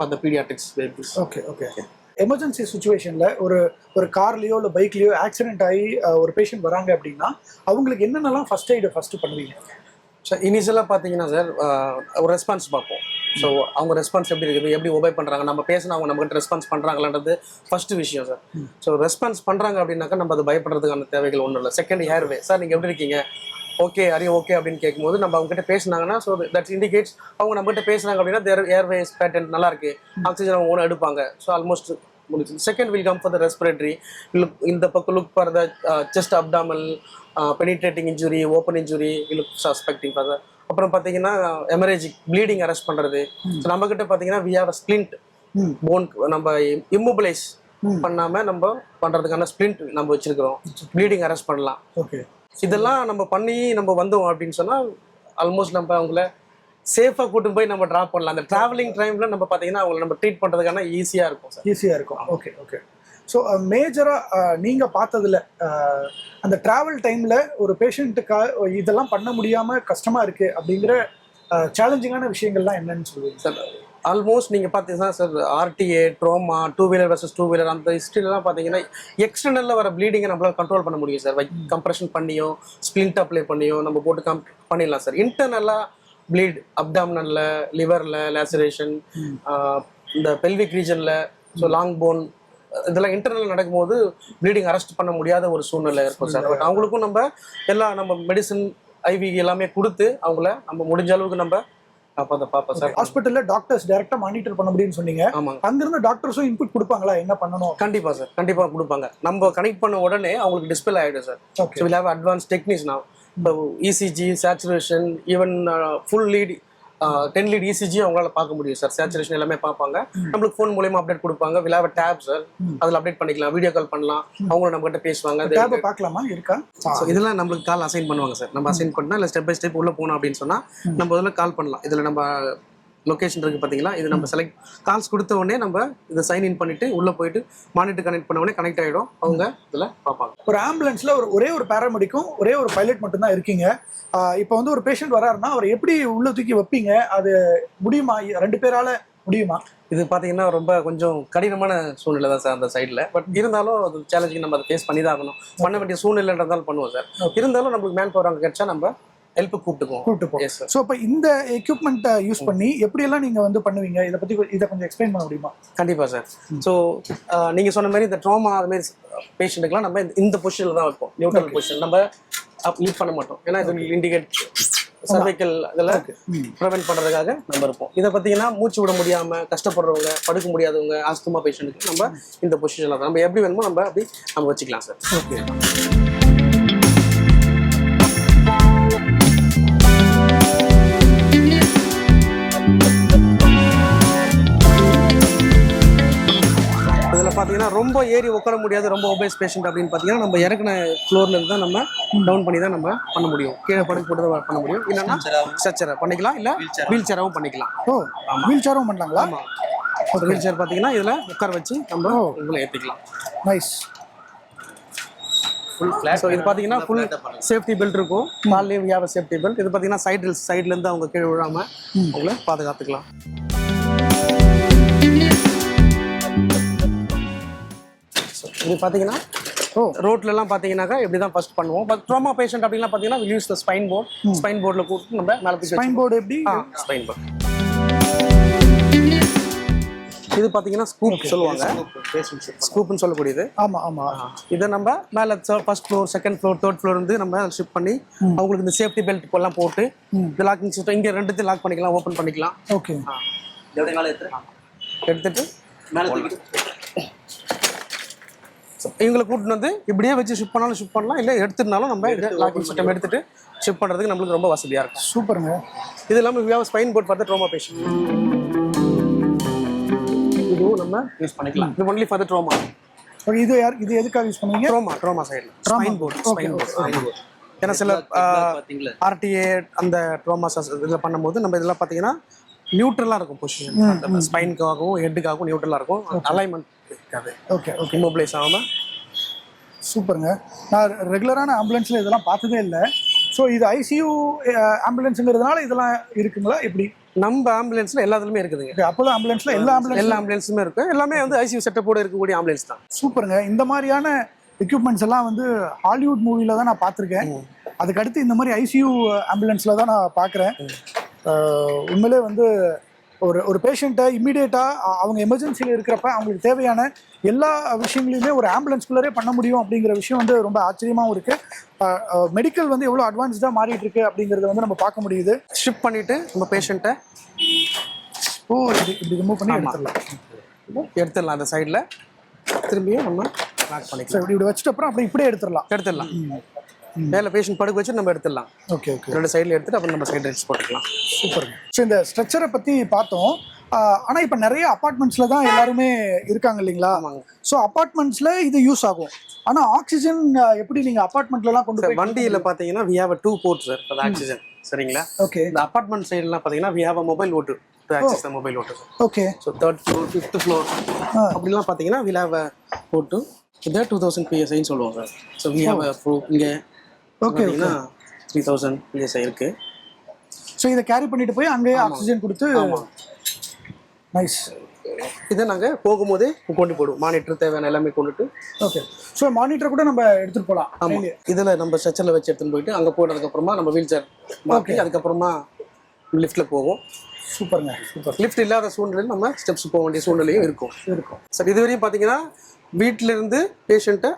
for the paediatrics babies okay okay emergency சுச்சுவேஷன்ல ஒரு ஒரு கார்லயோ இல்லை பைக்லயோ ஆக்சிடென்ட் ஆகி ஒரு பேஷண்ட் வராங்க அப்படின்னா அவங்களுக்கு என்னென்னலாம் ஃபர்ஸ்ட் எய்டு ஃபர்ஸ்ட் பண்ணுவீங்க? ஸோ இனிஷியலாக பார்த்தீங்கன்னா சார் ஒரு ரெஸ்பான்ஸ் பார்ப்போம். ஸோ அவங்க ரெஸ்பான்ஸ் எப்படி இருக்குது எப்படி ஒபே பண்ணுறாங்க நம்ம பேசினா அவங்க நம்மகிட்ட ரெஸ்பான்ஸ் பண்ணுறாங்களான்றது ஃபர்ஸ்ட் விஷயம் சார் ஸோ ரெஸ்பான்ஸ் பண்ணுறாங்க அப்படின்னாக்கா நம்ம அது பயப்படுறதுக்கான தேவைகள் ஒன்றும் இல்லை. செகண்ட் ஏர்வே சார் நீங்கள் எப்படி இருக்கீங்க? ஓகே அரி ஓகே அப்படின்னு கேட்கும்போது நம்ம அவங்க கிட்ட பேசினாங்கன்னா ஸோ தட்ஸ் இண்டிகேட்ஸ் அவங்க நம்ம கிட்ட பேசுனாங்க அப்படின்னா தேர் ஏர்வேஸ் பேட்டர்ன் நல்லா இருக்கு. ஆக்சிஜன் அவங்க ஒன்று எடுப்பாங்க. ஸோ ஆல்மோஸ்ட் முடிச்சு second will come for the respiratory இந்த பக்கம் look for the chest abdomen penetrating injury open injury look suspecting for அப்புறம் பார்த்தீங்கன்னா எமரேஜிக் ப்ளீடிங் அரெஸ்ட் பண்ணுறது ஸோ நம்ம கிட்ட பார்த்தீங்கன்னா வி ஹாவ் ஸ்பிளிண்ட் போன் நம்ம இம்மொபிளைஸ் ம். பண்ணாம நம்ம பண்றதுக்கான ஸ்பிளிண்ட் நம்ம வச்சிருக்கிறோம். ப்ளீடிங் அரெஸ்ட் பண்ணலாம். ஓகே இதெல்லாம் நம்ம பண்ணி நம்ம வந்தோம் அப்படின்னு சொன்னா ஆல்மோஸ்ட் நம்ம அவங்கள சேஃபா கூட்டு போய் நம்ம டிராப் பண்ணலாம். அந்த டிராவலிங் டைம்ல நம்ம பாத்தீங்கன்னா அவங்கள நம்ம ட்ரீட் பண்றதுக்கான ஈஸியா இருக்கும் சார் ஈஸியாக இருக்கும். ஓகே ஓகே ஸோ மேஜராக நீங்கள் பார்த்ததுல அந்த ட்ராவல் டைமில் ஒரு பேஷண்ட்டுக்கா இதெல்லாம் பண்ண முடியாமல் கஷ்டமாக இருக்குது அப்படிங்கிற சேலஞ்சிங்கான விஷயங்கள்லாம் என்னன்னு சொல்லுவீங்க? சார் ஆல்மோஸ்ட் நீங்கள் பார்த்தீங்கன்னா sir RTA trauma two wheeler versus two wheeler அந்த ஹிஸ்ட்ரிலாம் பார்த்தீங்கன்னா எக்ஸ்டர்னலில் வர ப்ளீடிங்கை நம்மளால கண்ட்ரோல் பண்ண முடியும் சார் கம்ப்ரெஷன் பண்ணியோ ஸ்ப்ளிண்ட் அப்ளை பண்ணியோ நம்ம போட்டு கம் பண்ணிடலாம் சார் இன்டர்னலாக ப்ளீட் அப்டாமினலில் லிவரில் லேசரேஷன் இந்த பெல்விக் ரீஜனில் ஸோ லாங் போன் இதெல்லாம் இன்டர்னல் நடக்கும்போது ப்ளீடிங் அரெஸ்ட் பண்ண முடியாத ஒரு சூழ்நிலை இருக்கும் சார் பட் அவங்களுக்கும் நம்ம எல்லா நம்ம மெடிசன் ஐவி எல்லாமே கொடுத்து அவங்கள நம்ம முடிஞ்ச அளவுக்கு நம்ம காப்பாற்ற பார்ப்போம் சார் ஹாஸ்பிட்டலில் டாக்டர்ஸ் டைரெக்டாக மானிட்டர் பண்ண முடியும்னு சொன்னீங்க. ஆமாங்க. அங்கிருந்து டாக்டர்ஸும் இன்புட் கொடுப்பாங்களா? என்ன பண்ணணும்? கண்டிப்பா சார் கண்டிப்பா கொடுப்பாங்க. நம்ம கனெக்ட் பண்ண உடனே அவங்களுக்கு டிஸ்பிளே ஆயிடும் sir so will have advance techniques நான் இப்போ ECG saturation even full lead ten lead ECG அவங்களால பார்க்க முடியும் சார் சேச்சுரேஷன் எல்லாமே பார்ப்பாங்க. நம்மளுக்கு ஃபோன் மூலியமா அப்டேட் கொடுப்பாங்க. வில் ஹேவ் டேப் சார் அதில் அப்டேட் பண்ணிக்கலாம். வீடியோ கால் பண்ணலாம். அவங்களும் நம்ம கிட்ட பேசுவாங்க டேபை பார்க்கலாமா? இருக்கா? இதெல்லாம் நம்மளுக்கு கால் அசைன் பண்ணுவாங்க சார் நம்ம அசைன் பண்ணா இல்லை ஸ்டெப் பை ஸ்டெப் உள்ள போனோம் அப்படின்னு சொன்னா நம்ம இதில் கால் பண்ணலாம். இதுல நம்ம லொகேஷன் இருக்கு பாத்தீங்களா? இது நம்ம செலக்ட் கால்ஸ் கொடுத்த உடனே நம்ம இதை சைன் இன் பண்ணிட்டு உள்ள போயிட்டு மானிட்டர் கனெக்ட் பண்ண உடனே கனெக்ட் ஆயிடும். அவங்க இதுல பார்ப்பாங்க. ஒரு ஆம்புலன்ஸ்ல ஒரு ஒரே ஒரு பேராமெடிக்கும் ஒரே ஒரு பைலட் மட்டும்தான் இருக்கீங்க. இப்போ வந்து ஒரு பேஷண்ட் வராருன்னா அவர் எப்படி உள்ள தூக்கி வைப்பீங்க? அது முடியுமா? ரெண்டு பேரால முடியுமா? இது பாத்தீங்கன்னா ரொம்ப கொஞ்சம் கடினமான சூழ்நிலை தான் சார் அந்த சைடில் பட் இருந்தாலும் அது சேலஞ்சிங் நம்ம அதை ஃபேஸ் பண்ணி தான் ஆகணும். பண்ண வேண்டிய சூழ்நிலைன்றதாலும் பண்ணுவோம் சார். இருந்தாலும் நம்மளுக்கு மேன் பவர் அங்கே கிடைச்சா நம்ம ஹெல்ப் கூப்பிட்டுக்குவோம். கூப்பிட்டு போ எஸ் சார் ஸோ இப்போ இந்த எக்யூப்மெண்ட்டை யூஸ் பண்ணி எப்படியெல்லாம் நீங்க வந்து பண்ணுவீங்க? இதை பத்தி இதை கொஞ்சம் எக்ஸ்பிளைன் பண்ண முடியுமா? கண்டிப்பா சார் ஸோ நீங்க சொன்ன மாதிரி இந்த ட்ராமா அது மாதிரி பேஷண்ட்டுக்குலாம் நம்ம இந்த- பொசிஷனில் தான் வைப்போம். நியூட்ரல் பொசிஷன் நம்ம லீட் பண்ண மாட்டோம். ஏன்னா இது இண்டிகேட் சர்வைக்கல் இதெல்லாம் ப்ரிவென்ட் பண்றதுக்காக நம்ம இருப்போம். இதை பார்த்தீங்கன்னா மூச்சு விட முடியாம கஷ்டப்படுறவங்க படுக்க முடியாதவங்க ஆஸ்துமா பேஷண்ட்டுக்கு நம்ம இந்த பொசிஷனில் நம்ம எப்படி வேணுமோ நம்ம அப்படி நம்ம வச்சுக்கலாம் சார் ஓகே பார்த்தீங்கன்னா ரொம்ப ஏறி உட்கார முடியாது ரொம்ப ஒபேஸ் பேஷண்ட் அப்படின்னு பார்த்தீங்கன்னா நம்ம இறக்குன ஃப்ளோர்ல இருந்து தான் நம்ம டவுன் பண்ணி தான் நம்ம பண்ண முடியும். கீழே படுக்க போட்டு தான் பண்ண முடியும். இல்லைன்னா ஸ்ட்ரக்சரை பண்ணிக்கலாம் இல்லை வீல் சேராகவும் பண்ணிக்கலாம். ஓ வீல் சேரும் பண்ணலாங்களா? ஆமாம் வீல் சேர் பார்த்தீங்கன்னா இதில் உட்கார வச்சு நம்ம உங்களை ஏற்றிக்கலாம் நைஸ் ஃபுல் ஃபிளாட் ஸோ இது பார்த்தீங்கன்னா ஃபுல் சேஃப்டி பெல்ட் இருக்கும். கால்லேயும் வியாப சேஃப்டி பெல்ட் இது பார்த்தீங்கன்னா சைடு சைட்லேருந்து அவங்க கீழே விழாம அவங்கள பாதுகாத்துக்கலாம். இது பார்த்தீங்கன்னா ஓ. ரோட்ல எல்லாம் பார்த்தீங்கன்னாக்கா இப்படி தான் ஃபர்ஸ்ட் பண்ணுவோம் பட் ட்ராமா பேஷண்ட் அப்படிலாம் பார்த்தீங்கன்னா use the spine board spine போர்டில் கூப்பிட்டு நம்ம மேலே ஸ்பைன் போர்டு எப்படி? ஸ்பைன் போர்ட் இது பார்த்தீங்கன்னா ஸ்கூப் சொல்லுவாங்க. ஸ்கூப்னு சொல்லக்கூடியது. ஆமா ஆமா. இதை நம்ம மேலே first floor second floor third floor வந்து நம்ம ஷிஃப்ட் பண்ணி அவங்களுக்கு இந்த சேஃப்டி பெல்ட் எல்லாம் போட்டு இது லாக்கிங் சிஸ்டம் இங்கே ரெண்டுத்தையும் லாக் பண்ணிக்கலாம் ஓப்பன் பண்ணிக்கலாம். ஓகே எப்படி மேலே எடுத்து எடுத்துட்டு மேலே இவங்களை கூட்டிட்டு வந்து இப்படியே வச்சு ஷிஃப்ட் பண்ணாலும் ஷிஃப்ட் பண்ணலாம். இல்லை எடுத்துனாலும் நம்ம லாக்கிங் சிஸ்டம் எடுத்துட்டு ஷிஃப்ட் பண்ணுறதுக்கு நம்மளுக்கு ரொம்ப வசதியாக இருக்கும். சூப்பருங்க. இது இல்லாமல் வியாவ ஸ்பைன் போர்ட் பார்த்து ட்ரோமா பேஷண்ட் இதுவும் நம்ம யூஸ் பண்ணிக்கலாம். இது ஒன்லி ஃபார் ட்ரோமா இது யார் இது எதுக்காக யூஸ் பண்ணுவீங்க ட்ரோமா ட்ரோமா சைடில் ஸ்பைன் போர்ட் ஸ்பைன் போர்ட் ஏன்னா சில ஆர்டிஏ அந்த ட்ரோமாஸ் இதில் பண்ணும்போது நம்ம இதெல்லாம் பார்த்தீங்கன்னா நியூட்ரலாக இருக்கும் பொசிஷன் ஸ்பைனுக்காகவும் ஹெட்டுக்காகவும் நியூட்ரலாக இருக்கும். அலைன்மெண்ட் இருக்காது. ஓகே ஓகே இம்மோபிளைஸ் ஆகாமல் சூப்பருங்க. நான் ரெகுலரான ஆம்புலன்ஸில் இதெல்லாம் பார்த்ததே இல்லை. ஸோ இது ஐசியூ ஆம்புலன்ஸுங்கிறதுனால இதெல்லாம் இருக்குங்களா? எப்படி? நம்ம ஆம்புலன்ஸில் எல்லாத்துலேயுமே இருக்குதுங்க. அப்போலோ ஆம்புலன்ஸில் எல்லா ஆம்புலன்ஸ் எல்லா ஆம்புலன்ஸுமே இருக்கு. எல்லாமே வந்து ஐசியூ செட்டப்போட இருக்கக்கூடிய ஆம்புலன்ஸ் தான். சூப்பருங்க. இந்த மாதிரியான எக்யூப்மெண்ட்ஸ் எல்லாம் வந்து ஹாலிவுட் மூவில தான் நான் பார்த்துருக்கேன். அதுக்கு அடுத்து இந்த மாதிரி ஐசியூ ஆம்புலன்ஸில் தான் நான் பார்க்குறேன். உண்மையிலே வந்து ஒரு ஒரு பேஷண்ட்டை இம்மிடியேட்டாக அவங்க எமர்ஜென்சியில் இருக்கிறப்ப அவங்களுக்கு தேவையான எல்லா விஷயங்களையுமே ஒரு ஆம்புலன்ஸ்குள்ளரே பண்ண முடியும் அப்படிங்கிற விஷயம் வந்து ரொம்ப ஆச்சரியமாகவும் இருக்குது மெடிக்கல் வந்து எவ்வளோ அட்வான்ஸ்டாக மாறிட்டு இருக்கு அப்படிங்கிறத வந்து நம்ம பார்க்க முடியுது. ஷிஃப்ட் பண்ணிட்டு நம்ம பேஷண்ட்டை ஓ இது இப்படி ரிமூவ் பண்ணி எடுத்துடலாம். எடுத்துடலாம் அந்த சைடில் திரும்பியும் லாக் ஸோ பண்ணிக்கலாம். இப்படி இப்படி வச்சுட்டு அப்புறம் அப்படியே இப்படியே எடுத்துடலாம். எடுத்துடலாம். மேலே பேஷண்ட் படுக்க வச்சு நம்ம எடுத்துடலாம். Okay okay. ரெண்டு சைடில் எடுத்துட்டு அப்புறம் நம்ம சைடு போட்டுக்கலாம் சூப்பருங்க. ஸோ இந்த ஸ்ட்ரக்சரை பற்றி பார்த்தோம். ஆனால் இப்போ நிறைய அப்பார்ட்மெண்ட்ஸில் தான் எல்லாருமே இருக்காங்க இல்லைங்களா? ஸோ அப்பார்ட்மெண்ட்ஸில் இது யூஸ் ஆகும். ஆனால் ஆக்சிஜன் எப்படி நீங்கள் அப்பார்ட்மெண்ட்லலாம் கொண்டு போய் வண்டியில் பார்த்தீங்கன்னா we have two board sir oxygen சரிங்களா? ஓகே. இந்த அப்பார்ட்மெண்ட் சைடுலாம் பார்த்தீங்கன்னா வி ஹேவ் அ மொபைல் ஓட்டு டு ஆக்சஸ் த மொபைல் ஓட்டு okay. So third floor fifth floor. அப்படிலாம் பார்த்தீங்கன்னா வில் ஹேவ் போட்டு இதை டூ தௌசண்ட் பிஎஸ்ஐன்னு சொல்லுவோம் சார் ஸோ வி ஹேவ் இங்கே ஓகே த்ரீ தௌசண்ட் பிஎஸ்ஐ இருக்கு. ஸோ இதை கேரி பண்ணிட்டு போய் அங்கேயே ஆக்சிஜன் கொடுத்து நைஸ் இதை நாங்கள் போகும்போதே கொண்டு போடுவோம். மானிட்டர் தேவையான எல்லாமே கொண்டுட்டு. ஓகே ஸோ மானிட்டர் கூட நம்ம எடுத்துட்டு போகலாம் ஆமாம் இதில் நம்ம ஸ்ட்ரெச்சரில் வச்சு எடுத்துன்னு போயிட்டு அங்கே போனதுக்கப்புறமா நம்ம வீல் சேர் மாற்றி அதுக்கப்புறமா லிஃப்ட்டில் போவோம். சூப்பருங்க சூப்பர் லிஃப்ட் இல்லாத சூழ்நிலையில் நம்ம ஸ்டெப்ஸ் போக வேண்டிய சூழ்நிலையும் இருக்கும். இருக்கும். சார் இதுவரையும் பார்த்தீங்கன்னா வீட்டில இருந்து பேஷண்ட்டை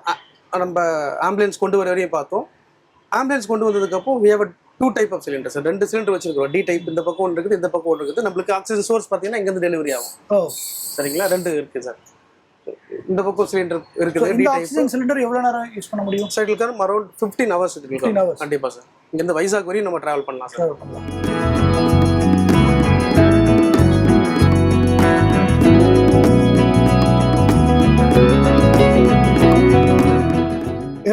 நம்ம ஆம்புலன்ஸ் கொண்டு வர வரையும் பார்த்தோம். ஆம்புலன்ஸ் கொண்டு வந்ததுக்கப்புறம் have a two type of cylinder sir ரெண்டு சிலிண்டர் வச்சிருக்கோம் டி டைப் இந்த பக்கம் ஒன்று இருக்குது இந்த பக்கம் ஒன்று இருக்குது. நம்மளுக்கு ஆக்சிஜன் சோர்ஸ் பார்த்தீங்கன்னா இங்கேருந்து டெலிவரி ஆகும். ஓ. சரிங்களா? ரெண்டு இருக்குது சார் இந்த பக்கம் சிலிண்டர் இருக்குது இந்த ஆக்சிஜன் சிலிண்டர் எவ்வளோ நேரம் யூஸ் பண்ண முடியும்? சைக்கிளுக்கு அரௌண்ட் ஃபிஃப்டீன் ஹவர்ஸ் 15 இருக்கு. கண்டிப்பாக சார் இங்கேருந்து வைசாக் வரையும் நம்ம ட்ராவல் பண்ணலாம் சார்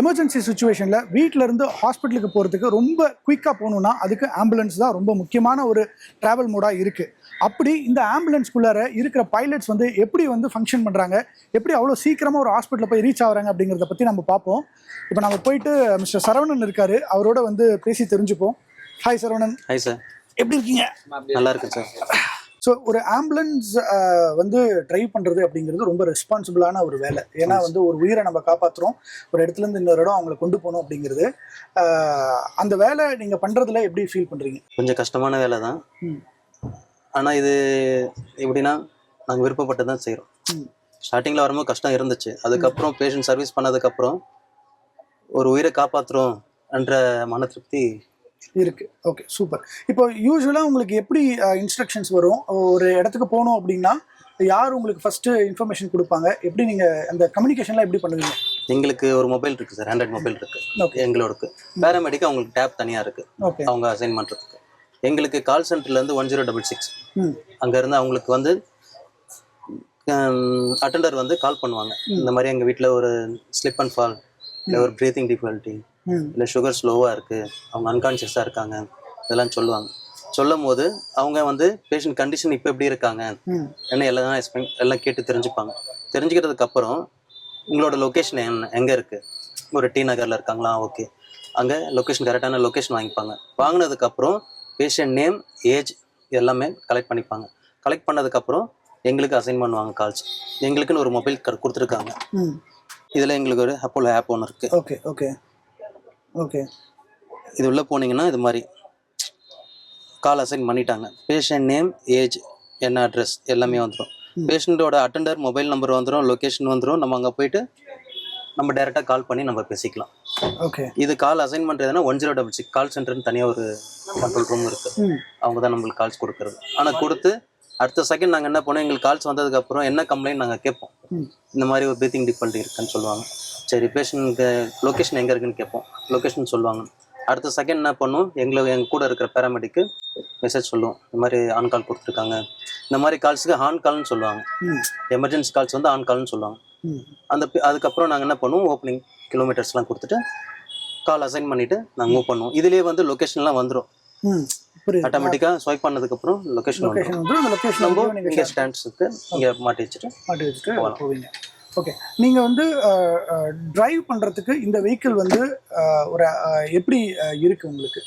எமர்ஜென்சி சுச்சுவேஷனில் வீட்டில இருந்து ஹாஸ்பிட்டலுக்கு போகிறதுக்கு ரொம்ப குயிக்காக போகணுன்னா அதுக்கு ஆம்புலன்ஸ் தான் ரொம்ப முக்கியமான ஒரு ட்ராவல் மோடாக இருக்குது அப்படி இந்த ஆம்புலன்ஸ்குள்ளார இருக்கிற பைலட்ஸ் வந்து எப்படி வந்து ஃபங்க்ஷன் பண்ணுறாங்க எப்படி அவ்வளோ சீக்கிரமாக ஒரு ஹாஸ்பிட்டலில் போய் ரீச் ஆகுறாங்க அப்படிங்கிறத பற்றி நம்ம பார்ப்போம். இப்போ நம்ம போயிட்டு மிஸ்டர் சரவணன் இருக்காரு. அவரோட வந்து பேசி தெரிஞ்சுப்போம். ஹாய் சரவணன். ஹாய் சார் எப்படி இருக்கீங்க? நல்லா இருக்கு சார் ஸோ ஒரு ஆம்புலன்ஸ் வந்து டிரைவ் பண்ணுறது அப்படிங்கிறது ரொம்ப ரெஸ்பான்சிபிளான ஒரு வேலை. ஏன்னா வந்து ஒரு உயிரை நம்ம காப்பாற்றுறோம் ஒரு இடத்துல இருந்து இன்னொரு இடம் அவங்கள கொண்டு போகணும் அப்படிங்கிறது. அந்த வேலை நீங்கள் பண்ணுறதுல எப்படி ஃபீல் பண்ணுறீங்க கொஞ்சம் கஷ்டமான வேலை தான். ஆனால் இது எப்படின்னா நாங்கள் விருப்பப்பட்டு தான் செய்கிறோம். ஸ்டார்டிங்கில் வரும்போது கஷ்டம் இருந்துச்சு. அதுக்கப்புறம் பேஷண்ட் சர்வீஸ் பண்ணதுக்கப்புறம் ஒரு உயிரை காப்பாற்றுறோம் என்ற மன திருப்தி இருக்கு. ஓகே சூப்பர் இப்போ யூஸ்வலாக உங்களுக்கு எப்படி இன்ஸ்ட்ரக்ஷன்ஸ் வரும்? ஒரு இடத்துக்கு போகணும் அப்படின்னா யார் உங்களுக்கு ஃபர்ஸ்ட்டு இன்ஃபர்மேஷன் கொடுப்பாங்க? எப்படி நீங்கள் அந்த கம்யூனிகேஷன்லாம் எப்படி பண்ணுவீங்க? எங்களுக்கு ஒரு மொபைல் இருக்குது சார் ஆண்ட்ராய்ட் மொபைல் இருக்குது ஓகே எங்களோடக்கு. பேராமெடிக்கு அவங்களுக்கு டேப் தனியாக இருக்குது ஓகே அவங்க அசைன் பண்ணுறதுக்கு எங்களுக்கு கால் சென்டர்லேருந்து ஒன் ஜீரோ டபுள் சிக்ஸ் அங்கேருந்து அவங்களுக்கு வந்து அட்டெண்டர் வந்து கால் பண்ணுவாங்க. இந்த மாதிரி எங்கள் வீட்டில் ஒரு ஸ்லிப் அண்ட் ஃபால் ஒரு ப்ரீத்திங் டிஃபிகல்ட்டி இல்லை சுகர் ஸ்லோவாக இருக்குது அவங்க அன்கான்ஷியஸாக இருக்காங்க. இதெல்லாம் சொல்லுவாங்க. சொல்லும் போது அவங்க வந்து பேஷண்ட் கண்டிஷன் இப்போ எப்படி இருக்காங்க? என்ன எல்லாம் எக்ஸ்பிளைன் எல்லாம் கேட்டு தெரிஞ்சுப்பாங்க. தெரிஞ்சுக்கிறதுக்கு அப்புறம் உங்களோட லொக்கேஷன் என்ன? எங்கே இருக்குது ஒரு டி நகரில் இருக்காங்களா? ஓகே. அங்கே லொக்கேஷன் கரெக்டான லொக்கேஷன் வாங்கிப்பாங்க. வாங்கினதுக்கப்புறம் பேஷண்ட் நேம் ஏஜ் எல்லாமே கலெக்ட் பண்ணிப்பாங்க. கலெக்ட் பண்ணதுக்கப்புறம் எங்களுக்கு அசைன் பண்ணுவாங்க கால்ஸ் எங்களுக்குன்னு ஒரு மொபைல் கொடுத்துருக்காங்க. இதில் எங்களுக்கு ஒரு அப்போலோ ஆப் ஒன்று இருக்குது ஓகே ஓகே. ஓகே. இது உள்ளே போனீங்கன்னா இது மாதிரி. கால் அசைன் பண்ணிட்டாங்க. பேஷண்ட் நேம் ஏஜ் என்ன அட்ரஸ் எல்லாமே வந்துடும் பேஷண்ட்டோட அட்டெண்டர் மொபைல் நம்பர் வந்துடும் லொக்கேஷன் வந்துடும் நம்ம அங்கே போயிட்டு நம்ம டைரெக்டாக கால் பண்ணி நம்ம பேசிக்கலாம். ஓகே. இது கால் அசைன் பண்ணுறதுனா one zero double six call சென்டர்னு தனியாக ஒரு கண்ட்ரோல் ரூம் இருக்குது அவங்க தான் நம்மளுக்கு கால்ஸ் கொடுக்குறது. ஆனால் கொடுத்து அடுத்த செகண்ட் நாங்கள் என்ன பண்ணோம்? எங்களுக்கு கால்ஸ் வந்ததுக்கப்புறம் என்ன கம்ப்ளைண்ட் நாங்கள் கேட்போம்? இந்த மாதிரி ஒரு ப்ரீத்திங் டிஃபிகல்ட்டி இருக்குன்னு சொல்லுவாங்க. சரி பேஷண்ட்க்கு லொக்கேஷன் எங்கே இருக்குன்னு கேட்போம். லொக்கேஷன் சொல்லுவாங்க. அடுத்த செகண்ட் என்ன பண்ணும் எங்களை எங்கள் கூட இருக்கிற பேராமெடிக்கு மெசேஜ் சொல்லுவோம். இந்த மாதிரி ஆன் கால் கொடுத்துருக்காங்க. இந்த மாதிரி கால்ஸுக்கு ஆன் கால்னு சொல்லுவாங்க. எமர்ஜென்சி கால்ஸ் வந்து ஆன் கால்னு சொல்லுவாங்க. அந்த அதுக்கப்புறம் நாங்கள் என்ன பண்ணுவோம்? ஓப்பனிங் கிலோமீட்டர்ஸ்லாம் கொடுத்துட்டு கால் அசைன் பண்ணிவிட்டு நாங்கள் மூவ் பண்ணுவோம். இதுலேயே வந்து லொக்கேஷன்லாம் வந்துடும் ஆட்டோமேட்டிக்காக ஸ்வைப் பண்ணதுக்கப்புறம் வந்துடும் லொகேஷன் வந்து லொகேஷன் நம்ம இங்கே ஸ்டாண்ட்ஸ் இருக்கு இங்கே மாட்டி வச்சுட்டு மாட்டி வச்சுட்டு போவீங்க. ஓகே நீங்கள் வந்து டிரைவ் பண்ணுறதுக்கு இந்த வெஹிக்கிள் வந்து ஒரு எப்படி இருக்கு உங்களுக்கு?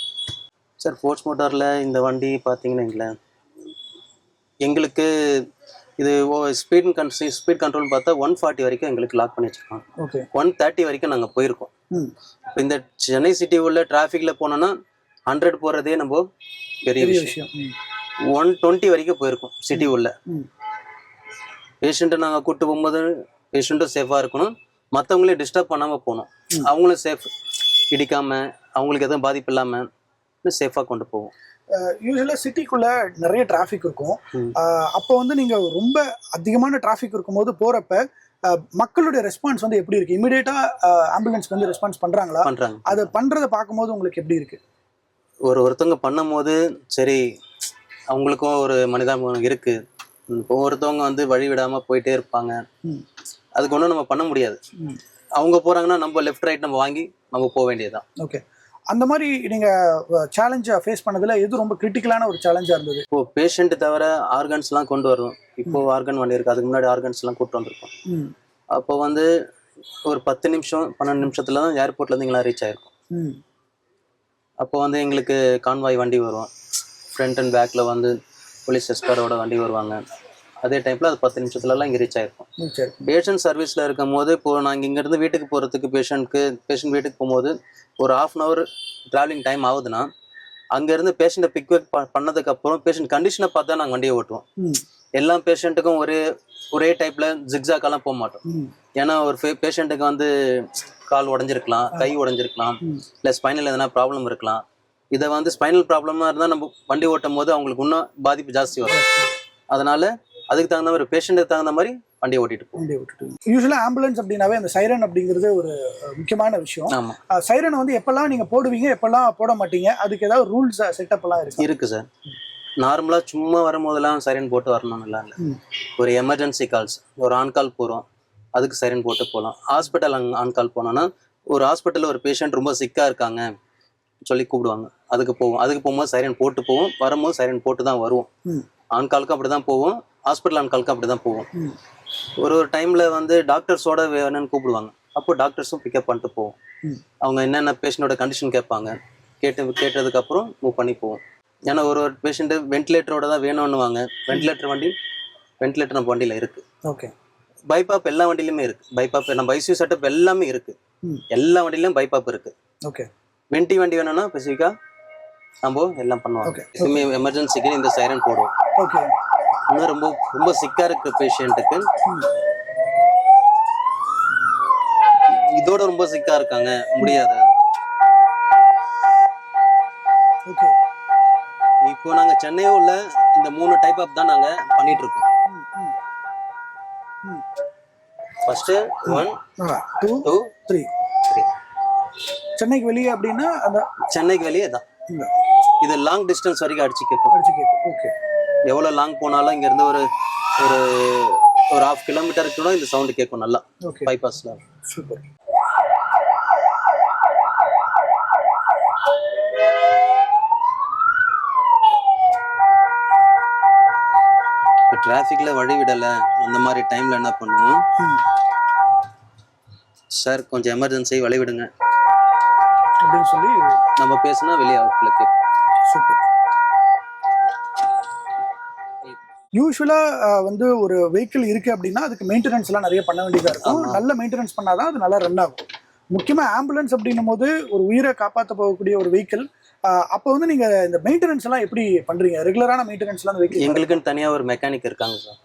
சார் ஃபோர்ஸ் மோட்டாரில் இந்த வண்டி பார்த்தீங்கன்னா எங்களுக்கு இது ஸ்பீட் கண்ட்ரி ஸ்பீட் கண்ட்ரோல் பார்த்தா ஒன் ஃபார்ட்டி வரைக்கும் எங்களுக்கு லாக் பண்ணி வச்சிருக்கோம் ஓகே ஒன் தேர்ட்டி வரைக்கும் நாங்கள் போயிருக்கோம். இப்போ இந்த சென்னை சிட்டி உள்ள டிராஃபிக்கில் போனோன்னா ஹண்ட்ரட் போகிறதே நம்ம பெரிய விஷயம். ஒன் டுவெண்ட்டி வரைக்கும் போயிருக்கோம் சிட்டி உள்ள. பேஷண்ட்டை நாங்கள் கூட்டு போகும்போது பேஷண்ட்டும் சேஃபாக இருக்கணும். மற்றவங்களையும் டிஸ்டர்ப் பண்ணாமல் போகணும். அவங்களும் சேஃப் இடிக்காமல் அவங்களுக்கு எதுவும் பாதிப்பு இல்லாமல் சேஃபாக கொண்டு போவோம். யூஸ்வலாக சிட்டிக்குள்ள நிறைய டிராஃபிக் இருக்கும். அப்போ வந்து நீங்க ரொம்ப அதிகமான டிராஃபிக் இருக்கும்போது போறப்ப அஹ், மக்களுடைய ரெஸ்பான்ஸ் வந்து எப்படி இருக்கு? இமிடியேட்டா ஆம்புலன்ஸ் வந்து ரெஸ்பான்ஸ் பண்றாங்களா? பண்ணுறாங்க அதை பண்றதை பார்க்கும்போது உங்களுக்கு எப்படி இருக்கு? ஒரு ஒருத்தவங்க பண்ணும்போது சரி அவங்களுக்கும் ஒரு மனிதாபிமானம் இருக்கு. இப்போ ஒருத்தவங்க வந்து வழி விடாம போயிட்டே இருப்பாங்க. அதுக்கு ஒன்றும் நம்ம பண்ண முடியாது. அவங்க போறாங்கன்னா நம்ம லெஃப்ட் ரைட் நம்ம வாங்கி நம்ம போக வேண்டியதுதான். ஓகே அந்த மாதிரி நீங்கள் சேலஞ்சை ஃபேஸ் பண்ணதில் எது ரொம்ப கிரிட்டிக்கலான ஒரு சேலஞ்சாக இருந்தது? இப்போ பேஷண்ட் தவிர ஆர்கன்ஸ்லாம் கொண்டு வரும் இப்போ ஆர்கன் வண்டி இருக்கு அதுக்கு முன்னாடி ஆர்கன்ஸ்லாம் கூட்டு வந்திருக்கோம். அப்போ வந்து ஒரு பத்து நிமிஷம் பன்னெண்டு நிமிஷத்துல தான் ஏர்போர்ட்லேருந்து இங்கெல்லாம் ரீச் ஆயிருக்கும். அப்போ வந்து எங்களுக்கு கான்வாய் வண்டி வரும் ஃப்ரண்ட் அண்ட் பேக்கில் வந்து போலீஸ் எஸ்காரோட வண்டி வருவாங்க. அதே டைமில் அது பத்து நிமிஷத்துலலாம் இங்கே ரீச் ஆயிருக்கும். பேஷண்ட் சர்வீஸில் இருக்கும் போது இப்போ நாங்கள் இங்கேருந்து வீட்டுக்கு போகிறதுக்கு பேஷண்ட்க்கு பேஷண்ட் வீட்டுக்கு போகும்போது ஒரு half an hour travelling time ஆகுதுன்னா அங்கேருந்து பேஷண்ட்டை பிக்அப் பண்ணதுக்கப்புறம் பேஷண்ட் கண்டிஷனை பார்த்து தான் நாங்கள் வண்டியை ஓட்டுவோம். எல்லா பேஷண்ட்டுக்கும் ஒரே ஒரே டைப்பில் ஜிக்ஸாக்கெல்லாம் போக மாட்டோம். ஏன்னா ஒரு பேஷண்ட்டுக்கு வந்து கால் உடஞ்சிருக்கலாம் கை உடஞ்சிருக்கலாம். இல்லை ஸ்பைனல் எதனா ப்ராப்ளம் இருக்கலாம். இதை வந்து ஸ்பைனல் ப்ராப்ளமாக இருந்தால் நம்ம வண்டி ஓட்டும் போது அவங்களுக்கு இன்னும் பாதிப்பு ஜாஸ்தி வரும். அதனால அதுக்கு தகுந்த மாதிரி பேஷண்ட்டுக்கு தகுந்த மாதிரி வண்டியை ஓட்டிட்டு போகும் வண்டியை விட்டுட்டு யூஸ்வலாக ஆம்புலன்ஸ் அப்படின்னாவே அந்த சைரன் அப்படிங்கிறது ஒரு முக்கியமான விஷயம். ஆமாம் சைரன் வந்து எப்பெல்லாம் நீங்கள் போடுவீங்க எப்பெல்லாம் போட மாட்டீங்க அதுக்கு ஏதாவது ரூல்ஸ் செட்டப் எல்லாம் இருக்கு? இருக்கு சார் நார்மலாக சும்மா வரும்போதெல்லாம் சைரன் போட்டு வரணும்னு இல்லை. ஒரு எமர்ஜென்சி கால்ஸ் ஒரு ஆன் கால் போகிறோம் அதுக்கு சைரன் போட்டு போகலாம். ஹாஸ்பிட்டல் அங்கே ஆன் கால் போனோன்னா ஒரு ஹாஸ்பிட்டலில் ஒரு பேஷண்ட் ரொம்ப சிக்காக இருக்காங்க சொல்லி கூப்பிடுவாங்க. அதுக்கு போவோம். அதுக்கு போகும்போது சைரன் போட்டு போவோம். வரும்போது சைரன் போட்டு தான் வருவோம். ம். ஆன் காலுக்கு அப்படி தான் போவோம். ஹாஸ்பிட்டல் ஆன் காலுக்கு அப்படி தான் போவோம். ஒரு ஒரு டைமில் வந்து டாக்டர்ஸோட வேணும்னு கூப்பிடுவாங்க. அப்போ டாக்டர்ஸும் பிக்கப் பண்ணிட்டு போவோம். அவங்க என்னென்ன பேஷண்ட்டோட கண்டிஷன் கேட்பாங்க கேட்டு கேட்டதுக்கப்புறம் மூவ் பண்ணி போவோம். ஏன்னா ஒரு ஒரு பேஷண்ட்டு வென்டிலேட்டரோட தான் வேணும்னுவாங்க. வென்டிலேட்டர் வண்டி வென்டிலேட்டர் நம்ம வண்டியில் இருக்குது ஓகே பைபாப் எல்லா வண்டியிலுமே இருக்குது பைபாப் நம்ம ஐசியூ செட்டப் எல்லாமே இருக்குது. எல்லா வண்டியிலும் பைபாப் இருக்குது ஓகே வெண்டி வண்டி வேணும்னா ஸ்பெசிஃபிக்காக நம்ம எல்லாம். எப்பவுமே எமர்ஜென்சிக்கு இந்த சைரன் போடுவோம். ஓகே இன்னும் ரொம்ப ரொம்ப சிக்காக இருக்கிற பேஷண்ட்டுக்கு இதோட ரொம்ப சிக்கா இருக்காங்க முடியாது. இப்போ நாங்க சென்னையில உள்ள இந்த மூணு டைப் ஆஃப் தான் நாங்க பண்ணிட்டு இருக்கோம் first one two two three சென்னைக்கு வெளியே அப்படின்னா அந்த சென்னைக்கு வெளியே தான் இது லாங் டிஸ்டன்ஸ் வரைக்கும் அடிச்சு கேட்கும் அடிச்சு கேட்கும் ஓகே எவ்வளோ லாங் போனாலும் இங்க இருந்து ஒரு ஒரு ஒரு ஹாஃப் கிலோமீட்டருக்கு கூட இந்த சவுண்ட் கேட்கும் நல்லா. பைபாஸ்ல சூப்பர் இப்போ வழி விடலை. அந்த மாதிரி டைம்ல என்ன பண்ணுவோம்? சார் கொஞ்சம் எமர்ஜென்சி வழி விடுங்க. அப்படின்னு சொல்லி நம்ம பேசுனா வெளியே அவுட்ல கேட்கும். யூஸ்வலாக வந்து ஒரு வெஹிக்கிள் இருக்கு அப்படின்னா அதுக்கு மெயின்டெனன்ஸ் எல்லாம் நிறைய பண்ண வேண்டியதா இருக்கும். நல்ல மெயின்டெனன்ஸ் பண்ணாதான் அது நல்லா ரன் ஆகும். முக்கியமா ஆம்புலன்ஸ் அப்படின்னும் போது ஒரு உயிரை காப்பாற்ற போகக்கூடிய ஒரு வெஹிக்கிள் அப்போ வந்து நீங்க இந்த மெயின்டெனன்ஸ் எல்லாம் எப்படி பண்றீங்க? ரெகுலரான மெயின்டெனன்ஸ் எல்லாம் வெஹிக்கிள் எங்களுக்குன்னு தனியா ஒரு மெக்கானிக் இருக்காங்க சார்.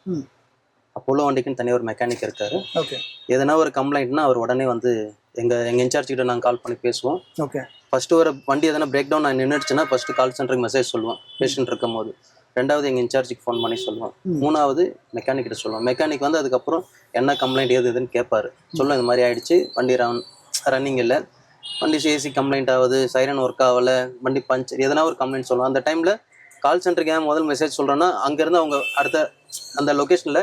அப்போலோ வண்டிக்குன்னு தனியாக ஒரு மெக்கானிக் இருக்காரு. ஓகே எதனா ஒரு கம்ப்ளைண்ட்னா அவர் உடனே வந்து எங்க எங்க இன்சார்ஜ் கிட்ட நாங்கள் கால் பண்ணி பேசுவோம். ஓகே ஃபர்ஸ்ட் ஒரு வண்டி எதனா பிரேக் டவுன் நின்றுச்சுன்னா ஃபர்ஸ்ட் கால் சென்டருக்கு மெசேஜ் சொல்லுவோம். பேஷண்ட் இருக்கும் போது ரெண்டாவது எங்க இன்சார்ஜுக்கு ஃபோன் பண்ணி சொல்லுவோம். மூணாவது மெக்கானிக் கிட்ட சொல்லுவோம் மெக்கானிக் வந்து அதுக்கப்புறம் என்ன கம்ப்ளைண்ட் ஏது எதுன்னு கேட்பாரு சொல்லுவோம் இந்த மாதிரி ஆயிடுச்சு. வண்டி ரன் ரன்னிங் இல்லை. வண்டி ஏசி கம்ப்ளைண்ட் ஆகுது. சைரன் ஒர்க் ஆகல. வண்டி பஞ்சர் எதனா ஒரு கம்ப்ளைண்ட் சொல்லுவோம் அந்த டைம்ல கால் சென்டருக்கு ஏன் முதல் மெசேஜ் சொல்றோம்னா அங்கேருந்து அவங்க அடுத்த அந்த லொகேஷன்ல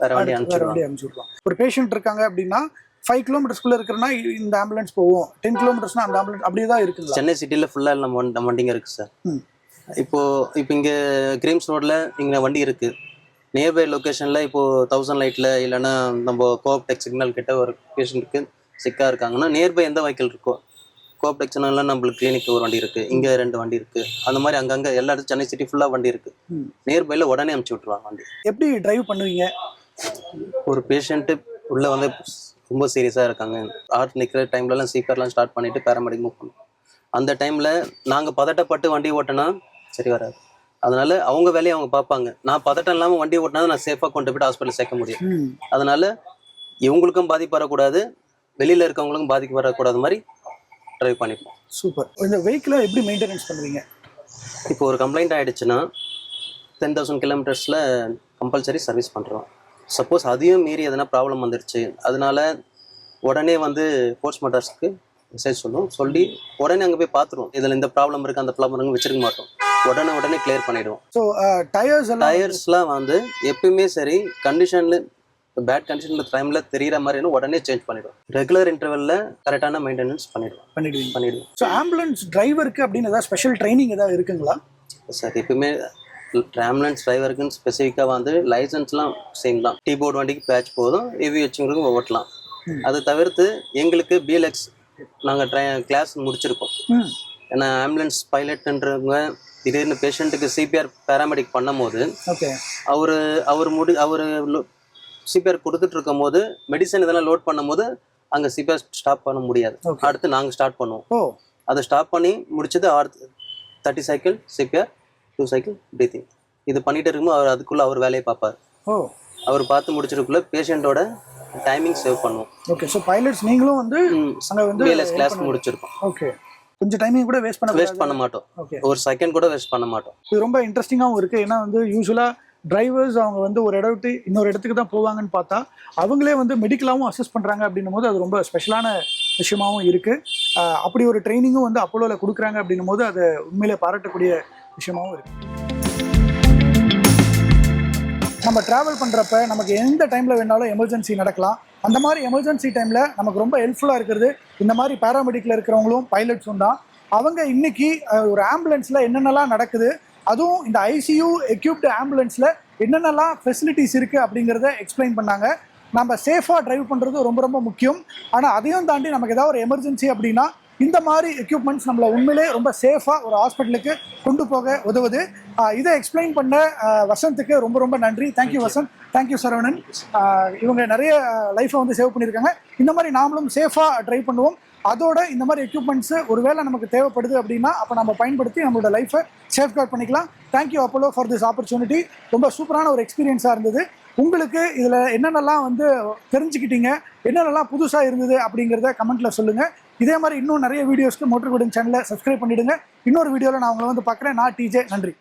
வேற வண்டி அனுப்பிச்சுடுறோம் ஒரு பேஷண்ட் இருக்காங்க அப்படின்னா ஃபைவ் கிலோமீட்டர்ஸ்குள்ள இருக்கிறனா இந்த ஆம்புலன்ஸ் போவோம் டென் கிலோமீட்டர்ஸ்னா அந்த ஆம்புலன்ஸ் அப்படியே தான் இருக்குங்களா சென்னை சிட்டியில் ஃபுல்லாக நம்ம வண்டி- நம்ம வண்டிங்க இருக்கு சார். இப்போ இப்போ இங்கே கிரீம்ஸ் ரோட்ல இங்கே வண்டி இருக்கு. நியர்பை லொக்கேஷனில் இப்போ தௌசண்ட் லைட்டில் இல்லைன்னா நம்ம கோஆப்டெக் சிக்னல் கிட்ட ஒரு பேஷண்ட்டுக்கு சிக்காக இருக்காங்கன்னா நியர்பை எந்த வெஹிக்கிள் இருக்கோ கோஆப்டெக் சிக்னல்லாம் நம்மளுக்கு கிளினிக் ஒரு வண்டி இருக்கு. இங்கே ரெண்டு வண்டி இருக்கு. அந்த மாதிரி அங்கங்கே எல்லா இடத்துல சென்னை சிட்டி ஃபுல்லாக வண்டி இருக்கு. ம். நியர்பையில் உடனே அமுச்சு விட்ருவாங்க வண்டி. எப்படி டிரைவ் பண்ணுவீங்க? ஒரு பேஷண்ட்டு உள்ள வந்து ரொம்ப சீரியஸாக இருக்காங்க. ஹார்ட் நிற்கிற டைம்லலாம் சீக்கர்லாம் ஸ்டார்ட் பண்ணிட்டு பேராமெடிக் மூவ் பண்ணும் அந்த டைமில் நாங்கள் பதட்டப்பட்டு வண்டி ஓட்டினா சரி வராது. அதனால அவங்க வேலையை அவங்க பார்ப்பாங்க. நான் பதட்டம் இல்லாமல் வண்டி ஓட்டினா நான் சேஃபாக கொண்டு போயிட்டு ஹாஸ்பிட்டல் சேர்க்க முடியும். அதனால இவங்களுக்கும் பாதிப்பு வரக்கூடாது. வெளியில் இருக்கவங்களுக்கும் பாதிப்பு வரக்கூடாது மாதிரி ட்ரைவ் பண்ணிப்போம். சூப்பர். இந்த வெஹிக்கிளை எப்படி மெயின்டெனன்ஸ் பண்ணுவீங்க? இப்போ ஒரு கம்ப்ளைண்ட் ஆயிடுச்சுன்னா டென் தௌசண்ட் கிலோமீட்டர்ஸில் கம்பல்சரி சர்வீஸ் பண்ணுறோம் சப்போஸ் அதையும் மீறி எதனா ப்ராப்ளம் வந்துருச்சு. அதனால உடனே வந்து ஃபோர்ஸ் மோட்டார்ஸ்க்கு மெசேஜ் சொல்லுவோம் சொல்லி உடனே அங்கே போய் பார்த்துருவோம். இதில் இந்த ப்ராப்ளம் இருக்குது அந்த ப்ராப்ளம் இருக்கு வச்சிருக்க மாட்டோம். உடனே உடனே கிளியர் பண்ணிடுவோம். ஸோ டயர்ஸ் டயர்ஸ்லாம் வந்து எப்பயுமே சரி கண்டிஷனில் பேட் கண்டிஷன் டைம்ல தெரியிற மாதிரி உடனே சேஞ்ச் பண்ணிடுவோம். ரெகுலர் இன்டர்வெல்ல கரெக்டான மெயின்டெனன்ஸ் பண்ணிடுவோம். பண்ணிடுவீங்க. பண்ணிடுவோம். ஸோ ஆம்புலன்ஸ் டிரைவருக்கு அப்படின்னு ஏதாவது ஸ்பெஷல் ட்ரைனிங் ஏதாவது இருக்குங்களா? சார் எப்பவுமே ஆம்புலன்ஸ் டிரைவருக்குன்னு ஸ்பெசிஃபிக்காக வந்து லைசன்ஸ்லாம் சேம் தான். டீ போர்டு வண்டிக்கு பேட்ச் போதும் ஏவி வச்சுங்களுக்கு ஓட்டலாம். அதை தவிர்த்து எங்களுக்கு பிஎல்எக்ஸ் நாங்கள் ட்ரை கிளாஸ் முடிச்சிருக்கோம். ஏன்னா ஆம்புலன்ஸ் பைலட்ன்றவங்க திடீர்னு பேஷண்ட்டுக்கு சிபிஆர் பேராமெடிக் பண்ணும்போது ஓகே அவர் அவர் முடி அவர் சிபிஆர் கொடுத்துட்டு இருக்கும் போது மெடிசன் இதெல்லாம் லோட் பண்ணும்போது அங்கே சிபிஆர் ஸ்டாப் பண்ண முடியாது. அடுத்து நாங்கள் ஸ்டார்ட் பண்ணுவோம். அதை ஸ்டாப் பண்ணி முடிச்சது அடுத்து thirty cycle CPR two cycle breathing இது பண்ணிட்டு இருக்கும்போது அவர் அதுக்குள்ளே அவர் வேலையை பார்ப்பார். அவர் பார்த்து முடிச்சிருக்குள்ள பேஷண்ட்டோட டைமிங் சேவ் பண்ணுவோம். ஓகே ஸோ பைலட்ஸ் நீங்களும் வந்து அங்க வந்து பிஎல்எஸ் கிளாஸ் முடிச்சிருக்கோம். ஓகே கொஞ்சம் டைமிங் கூட வேஸ்ட் பண்ண வேஸ்ட் பண்ண மாட்டோம். ஓகே ஒரு செகண்ட் கூட வேஸ்ட் பண்ண மாட்டோம். இது ரொம்ப இன்ட்ரெஸ்டிங்காகவும் இருக்குது ஏன்னா வந்து யூஸ்வலாக டிரைவர்ஸ் அவங்க வந்து ஒரு இடத்து இன்னொரு இடத்துக்கு தான் போவாங்கன்னு பார்த்தா அவங்களே வந்து மெடிக்கலாகவும் அசஸ் பண்ணுறாங்க அப்படின்னும் போது அது ரொம்ப ஸ்பெஷலான விஷயமாவும் இருக்குது அப்படி ஒரு ட்ரைனிங்கும் வந்து அப்போலோவில் கொடுக்குறாங்க அப்படின்னும் போது அது உண்மையிலே பாராட்டக்கூடிய விஷயமாவும் இருக்குது நம்ம ட்ராவல் பண்ணுறப்ப நமக்கு எந்த டைமில் வேணாலும் எமர்ஜென்சி நடக்கலாம். அந்த மாதிரி எமர்ஜென்சி டைமில் நமக்கு ரொம்ப ஹெல்ப்ஃபுல்லாக இருக்கிறது. இந்த மாதிரி பேராமெடிக்கில் இருக்கிறவங்களும் பைலட்ஸும் தான். அவங்க இன்னைக்கு ஒரு ஆம்புலன்ஸில் என்னென்னலாம் நடக்குது அதுவும் இந்த ஐசியூ எக்யூப்டு ஆம்புலன்ஸில் என்னென்னலாம் ஃபெசிலிட்டிஸ் இருக்குது அப்படிங்கிறத எக்ஸ்பிளைன் பண்ணாங்க. நம்ம சேஃபாக டிரைவ் பண்ணுறது ரொம்ப ரொம்ப முக்கியம். ஆனால் அதையும் தாண்டி நமக்கு ஏதாவது ஒரு எமர்ஜென்சி அப்படின்னா இந்த மாதிரி எக்யூப்மெண்ட்ஸ் நம்மளை உண்மையிலே ரொம்ப சேஃபாக ஒரு ஹாஸ்பிட்டலுக்கு கொண்டு போக உதவுது. இதை எக்ஸ்பிளைன் பண்ண ஆஹ் வசந்த்துக்கு ரொம்ப ரொம்ப நன்றி. Thank you Vasanth. Thank you Saravanan. இவங்க நிறைய லைஃப்பை வந்து சேவ் பண்ணியிருக்காங்க. இந்த மாதிரி நாமளும் சேஃபாக ட்ரை பண்ணுவோம். அதோட இந்த மாதிரி எக்யூப்மெண்ட்ஸு ஒருவேளை நமக்கு தேவைப்படுது அப்படின்னா அப்போ நம்ம பயன்படுத்தி நம்மளோட லைஃப்பை சேஃப்கார்ட் பண்ணிக்கலாம். Thank you Apollo for this opportunity ரொம்ப சூப்பரான ஒரு எக்ஸ்பீரியன்ஸாக இருந்தது. உங்களுக்கு இதில் என்னென்னலாம் வந்து தெரிஞ்சுக்கிட்டீங்க என்னென்னலாம் புதுசாக இருந்தது அப்படிங்கிறத கமெண்ட்டில் சொல்லுங்கள் இதே மாதிரி இன்னும் நிறைய வீடியோஸ்க்கு மோட்டர் குடன் சேனலை சப்ஸ்கிரைப் பண்ணிவிடுங்க இன்னொரு வீடியோவில் நான் உங்களை வந்து பார்க்குறேன். நான் டிஜே நன்றி.